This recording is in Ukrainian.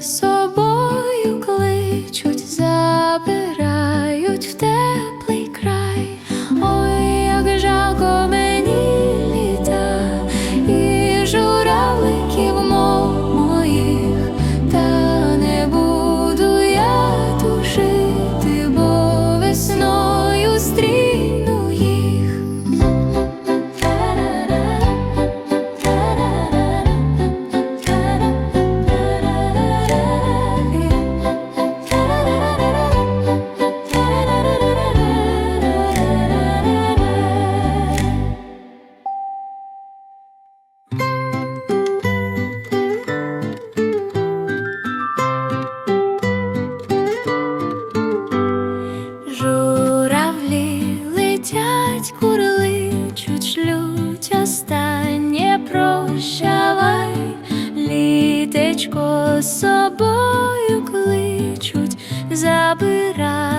so літечко з собою кличуть, забирають